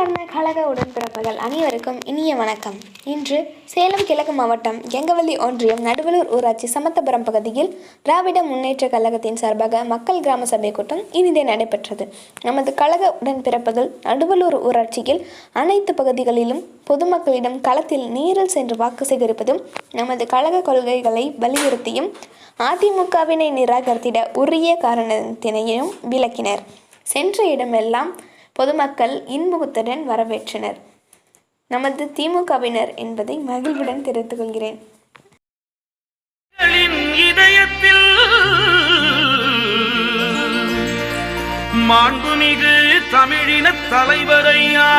அன்பார்ந்த கழக உடன்பிறப்புகள் அனைவருக்கும் இனிய வணக்கம். இன்று சேலம் கிழக்கு மாவட்டம் கெங்கவல்லி ஒன்றியம் நடுவலூர் ஊராட்சி சமத்தபுரம் பகுதியில் திராவிட முன்னேற்ற கழகத்தின் சார்பாக மக்கள் கிராம சபை கூட்டம் இனிதே நடைபெற்றது. நமது கழக உடன்பிறப்புகள் நடுவலூர் ஊராட்சியில் அனைத்து பகுதிகளிலும் பொதுமக்களிடம் களத்தில் நேரில் சென்று வாக்கு சேகரிப்பதும் நமது கழக கொள்கைகளை வலியுறுத்தியும் அதிமுகவினை நிராகரித்திட உரிய காரணத்தினையும் விளக்கினர். சென்ற இடமெல்லாம் பொதுமக்கள் இன்முகத்துடன் வரவேற்றனர். நமது திமுகவினர் என்பதை மகிழ்வுடன் தெரிவித்துக் கொள்கிறேன். இதயத்தில் மாண்புமிகு தமிழின தலைவரையா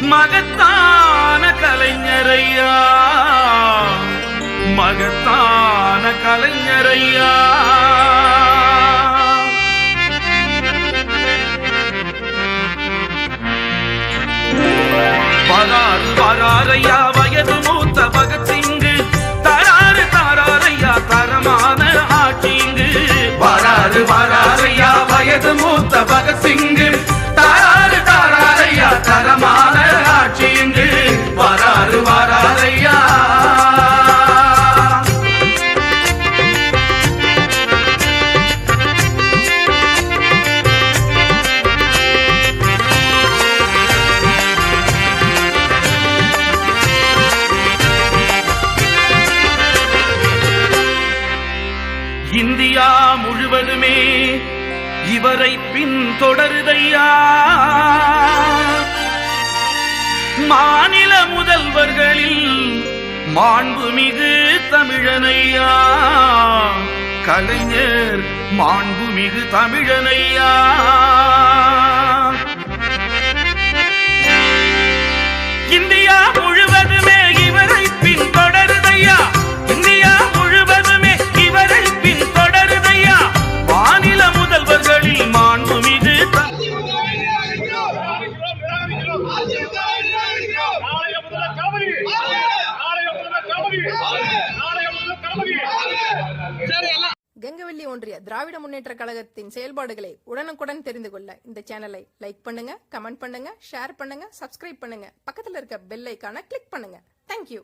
மகத்தான கலைஞரையா மகத்தான கலைஞரையா. வராறு வராறையா இந்தியா முழுவதுமே இவரை பின்தொடருதையா? மாநில முதல்வர்களில் மாண்புமிகு தமிழனையா? கலைஞர் மாண்புமிகு தமிழனையா? கங்கவெல்லி ஒன்றிய திராவிட முன்னேற்ற கழகத்தின் செயல்பாடுகளை உடனுக்குடன் தெரிந்து கொள்ள இந்த சேனலை லைக் பண்ணுங்க கமெண்ட் பண்ணுங்க ஷேர் பண்ணுங்க சப்ஸ்கிரைப் பண்ணுங்க. பக்கத்தில் இருக்க பெல் ஐக்கான கிளிக் பண்ணுங்க. தேங்க்யூ